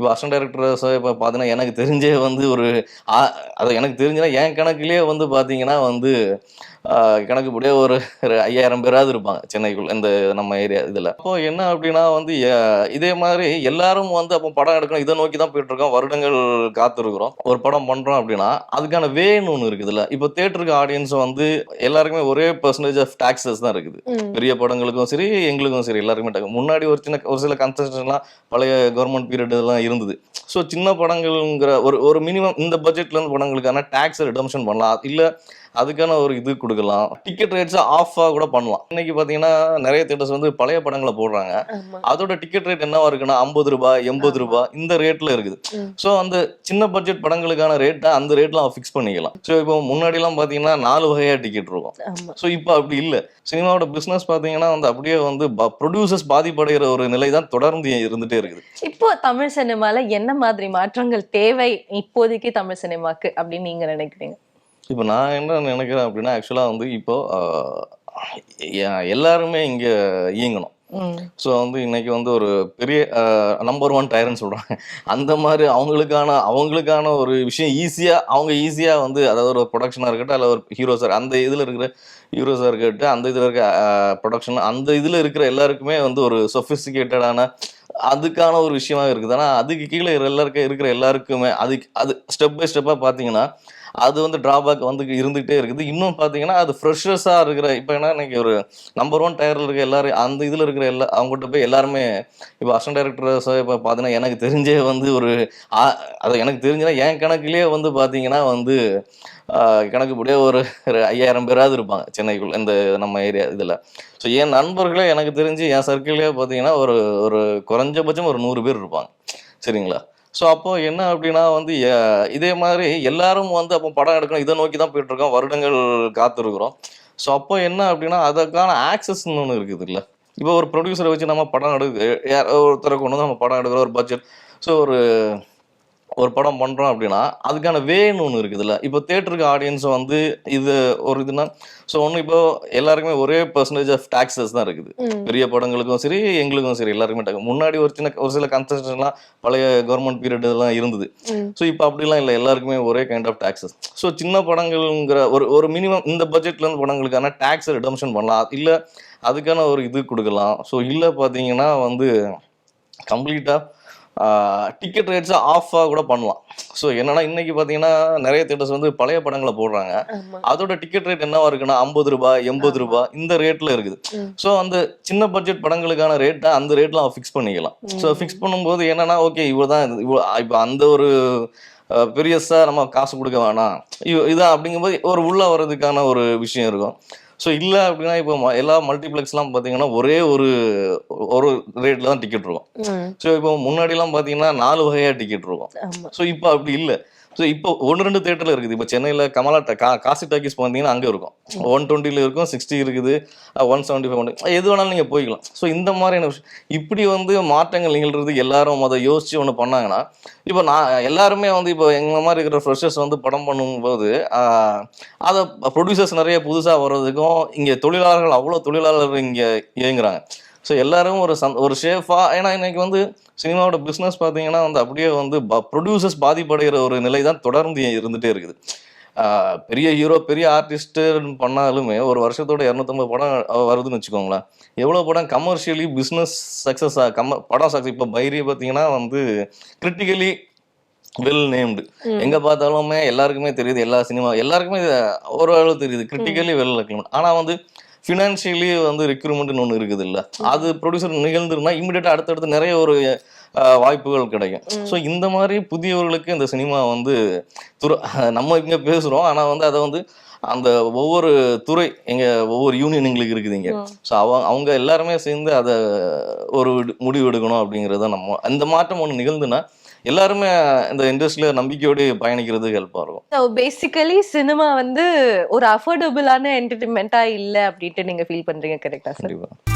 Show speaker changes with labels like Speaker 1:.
Speaker 1: இப்போ assistant directors இப்போ பார்த்தீங்கன்னா எனக்கு தெரிஞ்சே வந்து ஒரு அது எனக்கு தெரிஞ்சுன்னா என் கணக்குலேயே வந்து பார்த்தீங்கன்னா வந்து கணக்குப்படியே ஒரு ஐயாயிரம் பேராவது இருப்பாங்க சென்னைக்குள்ள இந்த நம்ம ஏரியா இதில் அப்போ என்ன அப்படின்னா வந்து இதே மாதிரி எல்லாரும் வந்து அப்போ படம் எடுக்கணும் இதை நோக்கி தான் போயிட்டு இருக்கோம் வருடங்கள் காத்திருக்கிறோம் ஒரு படம் பண்ணுறோம் அப்படின்னா அதுக்கான வேன்னு ஒன்று இருக்குதுல்ல இப்போ தேட்டருக்கு ஆடியன்ஸ் வந்து எல்லாருக்குமே ஒரே பர்சன்டேஜ் ஆஃப் டாக்ஸஸ் தான் இருக்குது. பெரிய படங்களுக்கும் சரி எங்களுக்கும் சரி எல்லாருக்குமே. முன்னாடி ஒரு சின்ன ஒரு சில கன்செஷன்லாம் பழைய கவர்மெண்ட் பீரியட் எல்லாம் இருந்தது. ஸோ சின்ன படங்கள்ங்கிற ஒரு ஒரு மினிமம் இந்த பட்ஜெட்ல இருந்து படங்களுக்கான டேக்ஸ் ரிடம்ஷன் பண்ணலாம். இல்லை அதுக்கான ஒரு இது கொடுக்கலாம். டிக்கெட் ரேட்ஸை ஆஃபாக கூட பண்ணலாம். இன்னைக்கு பார்த்தீங்கன்னா நிறைய தேட்டர்ஸ் வந்து பழைய படங்களை போடுறாங்க. அதோட டிக்கெட் ரேட் என்னவா இருக்குன்னா ஐம்பது ரூபாய் எண்பது. ரூபாய் இந்த ரேட்ல இருக்குது. ஸோ அந்த சின்ன பட்ஜெட் படங்களுக்கான ரேட்டை அந்த ரேட்ல ஃபிக்ஸ் பண்ணிக்கலாம். ஸோ இப்போ முன்னாடிலாம் பார்த்தீங்கன்னா நாலு வகையா டிக்கெட் இருக்கும். ஸோ இப்போ அப்படி இல்லை. சினிமாவோட பிஸ்னஸ் பார்த்தீங்கன்னா வந்து அப்படியே வந்து ப்ரொடியூசர்ஸ் பாதிப்படைகிற ஒரு நிலை தான் தொடர்ந்து இருந்துட்டே இருக்குது.
Speaker 2: இப்போ தமிழ் சினிமால என்ன மாதிரி மாற்றங்கள் தேவை இப்போதைக்கு தமிழ் சினிமாக்கு அப்படின்னு நீங்க நினைக்கிறீங்க?
Speaker 1: இப்போ நான் என்ன நினைக்கிறேன் அப்படின்னா ஆக்சுவலாக வந்து இப்போ எல்லாருமே இங்கே இயங்கணும். ஸோ வந்து இன்னைக்கு வந்து ஒரு பெரிய நம்பர் ஒன் டயர்னு சொல்கிறாங்க அந்த மாதிரி அவங்களுக்கான அவங்களுக்கான ஒரு விஷயம் ஈஸியாக அவங்க ஈஸியாக வந்து அதாவது ஒரு ப்ரொடக்ஷனாக இருக்கட்டும் அல்ல ஒரு ஹீரோஸாக அந்த இதில் இருக்கிற ஹீரோஸாக இருக்கட்டும் அந்த இதில் இருக்க ப்ரொடக்ஷன் அந்த இதில் இருக்கிற எல்லாருக்குமே வந்து ஒரு சொஃபிஸ்டிகேட்டடான அதுக்கான ஒரு விஷயமா இருக்குது. ஆனால் அதுக்கு கீழே எல்லாருக்கும் இருக்கிற எல்லாருக்குமே அதுக்கு அது ஸ்டெப் பை ஸ்டெப்பாக பார்த்தீங்கன்னா அது வந்து டிராபேக் வந்து இருந்துகிட்டே இருக்குது. இன்னும் பார்த்தீங்கன்னா அது ஃப்ரெஷர்ஸாக இருக்கிற இப்போ என்ன இன்னைக்கு ஒரு நம்பர் ஒன் டயரில் இருக்க எல்லாரும் அந்த இதில் இருக்கிற எல்லா அவங்ககிட்ட போய் எல்லாருமே இப்போ அசன் டைரக்டர்ஸ் இப்போ பார்த்தீங்கன்னா எனக்கு தெரிஞ்சே வந்து ஒரு அது எனக்கு தெரிஞ்சுன்னா என் கணக்குலேயே வந்து பார்த்தீங்கன்னா வந்து கணக்குப்படியே ஒரு ஒரு ஐயாயிரம் பேராவது இருப்பாங்க சென்னைக்குள்ள இந்த நம்ம ஏரியா இதில். ஸோ என் நண்பர்களே எனக்கு தெரிஞ்சு என் சர்க்கிள்லேயே பார்த்தீங்கன்னா ஒரு ஒரு குறைஞ்சபட்சம் ஒரு நூறு பேர் இருப்பாங்க. சரிங்களா? ஸோ அப்போ என்ன அப்படின்னா வந்து இதே மாதிரி எல்லாரும் வந்து அப்போ படம் எடுக்கணும் இதை நோக்கி தான் போயிட்டு இருக்கோம் வருடங்கள் காத்திருக்கிறோம். ஸோ அப்போ என்ன அப்படின்னா அதற்கான ஆக்சஸ்ன்னு ஒன்று இருக்குது இல்லை. இப்போ ஒரு ப்ரொடியூசரை வச்சு நம்ம படம் எடுக்க ஒருத்தரை கொண்டு வந்து நம்ம படம் எடுக்கிறோம் ஒரு பட்ஜெட் ஸோ ஒரு ஒரு படம் பண்ணுறோம் அப்படின்னா அதுக்கான வேன்னு ஒன்று இருக்குதுல்ல. இப்போ தேட்டருக்கு ஆடியன்ஸ் வந்து இது ஒரு இதுனா ஸோ ஒன்று இப்போ எல்லாருக்குமே ஒரே பர்சன்டேஜ் ஆஃப் டாக்ஸஸ் தான் இருக்குது. பெரிய படங்களுக்கும் சரி எங்களுக்கும் சரி எல்லாருக்குமே tax. முன்னாடி ஒரு சின்ன ஒரு சில கன்செஷன்லாம் பழைய கவர்மெண்ட் பீரியட் எல்லாம் இருந்தது. ஸோ இப்போ அப்படிலாம் இல்லை. எல்லாருக்குமே ஒரே கைண்ட் ஆஃப் டாக்ஸஸ் ஸோ சின்ன படங்கள்ங்கிற ஒரு ஒரு மினிமம் இந்த பட்ஜெட்ல இருந்து படங்களுக்கான டேக்ஸ் ரிடம்ஷன் பண்ணலாம். இல்லை அதுக்கான ஒரு இது கொடுக்கலாம். ஸோ இல்லை பார்த்தீங்கன்னா வந்து கம்ப்ளீட்டாக டிக்கெட் ரேட்ஸை ஆஃபாக கூட பண்ணலாம். ஸோ என்னன்னா இன்னைக்கு பார்த்தீங்கன்னா நிறைய தேட்டர்ஸ் வந்து பழைய படங்களை போடுறாங்க. அதோட டிக்கெட் ரேட் என்னவா இருக்குன்னா ஐம்பது ரூபாய் எண்பது. ரூபாய் இந்த ரேட்ல இருக்குது. ஸோ அந்த சின்ன பட்ஜெட் படங்களுக்கான ரேட்டை அந்த ரேட்ல அவன் ஃபிக்ஸ் பண்ணிக்கலாம். ஸோ. ஃபிக்ஸ் பண்ணும்போது என்னன்னா ஓகே இவ்வளோதான் இது இவ்வளோ இப்போ அந்த ஒரு பெரியசா நம்ம காசு கொடுக்க வேணாம். இதான் அப்படிங்கும்போது ஒரு உள்ள வர்றதுக்கான ஒரு விஷயம் இருக்கும். ஸோ இல்லை அப்படின்னா இப்போ எல்லா மல்டிப்ளெக்ஸ்லாம் பார்த்தீங்கன்னா ஒரே ஒரு ஒரு ரேட்ல தான் டிக்கெட் இருக்கும். ஸோ இப்போ முன்னாடிலாம் பார்த்தீங்கன்னா நாலு வகையாக டிக்கெட் இருக்கும். ஸோ இப்போ அப்படி இல்லை. ஸோ இப்போ ஒன்று ரெண்டு தேட்டரில் இருக்குது. இப்போ சென்னையில் கமலா டா- கா காசி டாக்கீஸ் பார்த்தீங்கன்னா அங்கே இருக்கும். ஒன் டுவெண்ட்டியில் இருக்கும் சிக்ஸ்டி இருக்குது. ஒன் செவன்ட்டி ஃபைவ் எது வேணாலும் நீங்கள் போய்க்கலாம். ஸோ இந்த மாதிரியான விஷயம். இப்படி வந்து மாற்றங்கள் நிகழ்றது எல்லாரும் அதை யோசிச்சு ஒன்று பண்ணாங்கன்னா இப்போ நான் எல்லாருமே வந்து இப்போ எங்கள் மாதிரி இருக்கிற ஃப்ரெஷர்ஸ் வந்து படம் பண்ணும்போது அதை ப்ரொடியூசர்ஸ் நிறைய புதுசாக வர்றதுக்கும் இங்கே தொழிலாளர்கள் அவ்வளோ தொழிலாளர்கள் இங்கே இயங்குறாங்க. ஸோ எல்லாரும் ஒரு சந் ஒரு ஷேஃபாக ஏன்னா இன்னைக்கு வந்து சினிமாவோட பிஸ்னஸ் பார்த்தீங்கன்னா வந்து அப்படியே வந்து ப்ரொடியூசர்ஸ் பாதிப்படைகிற ஒரு நிலை தான் தொடர்ந்து இருந்துகிட்டே இருக்குது. பெரிய ஹீரோ பெரிய ஆர்டிஸ்ட்டுன்னு பண்ணாலுமே ஒரு வருஷத்தோட இரநூத்தம்பது படம் வருதுன்னு வச்சுக்கோங்களேன். எவ்வளோ படம் கமர்ஷியலி பிஸ்னஸ் சக்ஸஸ் கம்ம படம் சக்ஸஸ் இப்போ பைரி பார்த்தீங்கன்னா வந்து கிரிட்டிக்கலி வெல் நேம்டு. எங்க பார்த்தாலுமே எல்லாருக்குமே தெரியுது எல்லா சினிமா எல்லாருக்குமே ஓரளவு தெரியுது. கிரிட்டிக்கலி வெல் ரெக்கமெண்ட் ஆனா வந்து ஃபினான்ஷியலி வந்து ரெக்ரூட்மெண்ட்னு ஒன்று இருக்குது இல்ல அது ப்ரொடியூசர் நிகழ்ந்துருந்தா இமிடியேட்டா அடுத்தடுத்து நிறைய ஒரு வாய்ப்புகள் கிடைக்கும். ஸோ இந்த மாதிரி புதியவர்களுக்கு இந்த சினிமா வந்து துறை நம்ம இங்க பேசுறோம். ஆனா வந்து அதை வந்து அந்த ஒவ்வொரு துறை எங்க ஒவ்வொரு யூனியன் எங்களுக்கு இருக்குது இங்க
Speaker 2: ம்.
Speaker 1: ஸோ அவங்க அவங்க எல்லாருமே சேர்ந்து அதை ஒரு முடிவு எடுக்கணும் அப்படிங்கிறத நம்ம அந்த மாற்றம் ஒன்று நிகழ்ந்துன்னா எல்லாருமே இந்த இண்டஸ்ட்ரியில நம்பிக்கையோடு பயணிக்கிறது ஹெல்ப்பாக இருக்கும்.
Speaker 2: ஸோ பேசிக்கலி சினிமா வந்து ஒரு அஃபோர்டபுளான என்டர்டைன்மெண்ட்டா இல்ல அப்படின்ட்டு நீங்க ஃபீல் பண்றீங்க கரெக்டா சார்
Speaker 1: கண்டிப்பாக